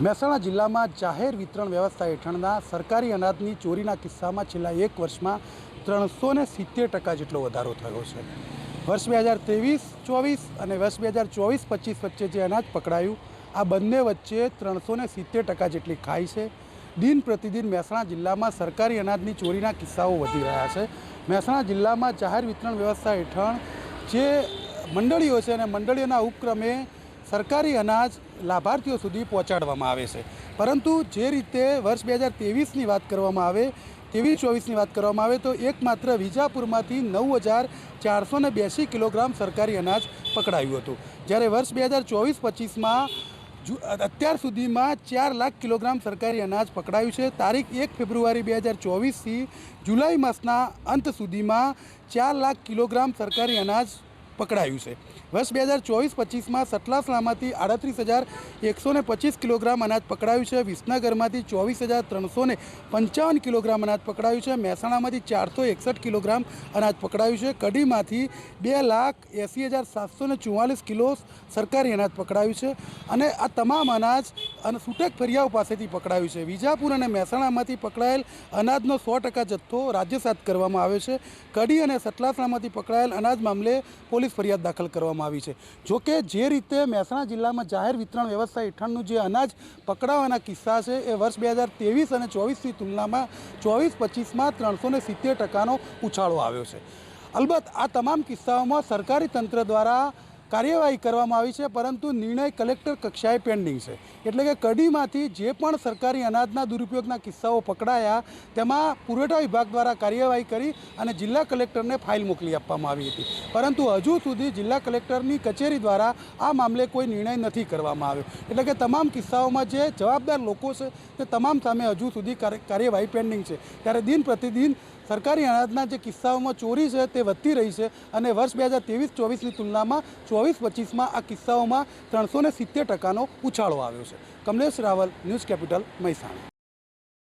મહેસાણા જિલ્લામાં જાહેર વિતરણ વ્યવસ્થા હેઠળના સરકારી અનાજની ચોરીના કિસ્સામાં છેલ્લા એક વર્ષમાં ત્રણસો ને સિત્તેર ટકા જેટલો વધારો થયો છે. વર્ષ બે હજાર ત્રેવીસ, ચોવીસ અને વર્ષ બે હજાર ચોવીસ, પચીસ વચ્ચે જે અનાજ પકડાયું, આ બંને વચ્ચે ત્રણસો ને સિત્તેર ટકા જેટલી ખાઈ છે. દિન પ્રતિદિન મહેસાણા જિલ્લામાં સરકારી અનાજની ચોરીના કિસ્સાઓ વધી રહ્યા છે. મહેસાણા જિલ્લામાં જાહેર વિતરણ વ્યવસ્થા હેઠળ જે મંડળીઓ છે અને મંડળીઓના ઉપક્રમે સરકારી અનાજ લાભાર્થીઓ સુધી પહોંચાડવામાં આવે છે. પરંતુ જે રીતે વર્ષ બે હજાર ત્રેવીસની વાત કરવામાં આવે, ત્રેવીસ ચોવીસની વાત કરવામાં આવે, તો એકમાત્ર વિજાપુરમાંથી નવ હજાર ચારસો ને બ્યાસી કિલોગ્રામ સરકારી અનાજ પકડાયું હતું. જ્યારે વર્ષ બે હજાર ચોવીસ પચીસમાં અત્યાર સુધીમાં ચાર લાખ કિલોગ્રામ સરકારી અનાજ પકડાયું છે. તારીખ એક ફેબ્રુઆરી બે હજાર ચોવીસથી જુલાઈ માસના અંત સુધીમાં ચાર લાખ કિલોગ્રામ સરકારી અનાજ પકડાયું છે. વર્ષ બે હજાર ચોવીસ પચીસમાં સતલાસણામાંથી આડત્રીસ હજાર એકસો ને પચીસ કિલોગ્રામ અનાજ પકડાયું છે. વિસનગરમાંથી ચોવીસ હજાર ત્રણસો ને પંચાવન કિલોગ્રામ અનાજ પકડાયું છે. મહેસાણામાંથી ચારસો એકસઠ કિલોગ્રામ અનાજ પકડાયું છે. કડીમાંથી બે લાખ એંસી હજાર સાતસો ને ચુમ્માલીસ કિલો સરકારી અનાજ પકડાયું છે અને આ તમામ અનાજ અને છૂટક ફરિયાઓ પાસેથી પકડાયું છે. વિજાપુર અને મહેસાણામાંથી પકડાયેલ અનાજનો સો ટકા જથ્થો રાજ્યસાત કરવામાં આવ્યો છે. કડી અને સતલાસણામાંથી પકડાયેલ અનાજ મામલે પોલીસ ફરિયાદ દાખલ કરવામાં આવી છે. જોકે જે રીતે મહેસાણા જિલ્લામાં જાહેર વિતરણ વ્યવસ્થા હેઠળનું જે અનાજ પકડાવાના કિસ્સા છે, એ વર્ષ બે હજાર ત્રેવીસ અને ચોવીસની તુલનામાં ચોવીસ પચીસમાં ત્રણસો ને સિત્તેર ટકાનો ઉછાળો આવ્યો છે. અલબત્ત આ તમામ કિસ્સાઓમાં સરકારી તંત્ર દ્વારા કાર્યવાહી કરવામાં આવી છે, પરંતુ નિર્ણય કલેક્ટર કક્ષાએ પેન્ડિંગ છે. એટલે કે કડીમાંથી જે પણ સરકારી અનાજના દુરુપયોગના કિસ્સાઓ પકડાયા, તેમાં પુરવઠા વિભાગ દ્વારા કાર્યવાહી કરી અને જિલ્લા કલેક્ટરને ફાઇલ મોકલી આપવામાં આવી હતી. પરંતુ હજુ સુધી જિલ્લા કલેક્ટરની કચેરી દ્વારા આ મામલે કોઈ નિર્ણય નથી કરવામાં આવ્યો. એટલે કે તમામ કિસ્સાઓમાં જે જવાબદાર લોકો છે, તે તમામ સામે હજુ સુધી કાર્ય- કાર્યવાહી પેન્ડિંગ છે. ત્યારે દિન પ્રતિદિન સરકારી અનાજના જે કિસ્સાઓમાં ચોરી છે તે વધતી રહી છે અને વર્ષ બે હજાર ત્રેવીસ, ચોવીસની તુલનામાં ચોવીસ, પચીસમાં આ કિસ્સાઓમાં ત્રણસો ને સિત્તેર ટકાનો ઉછાળો આવ્યો છે. Kamlesh Rawal, news capital, Mehsana.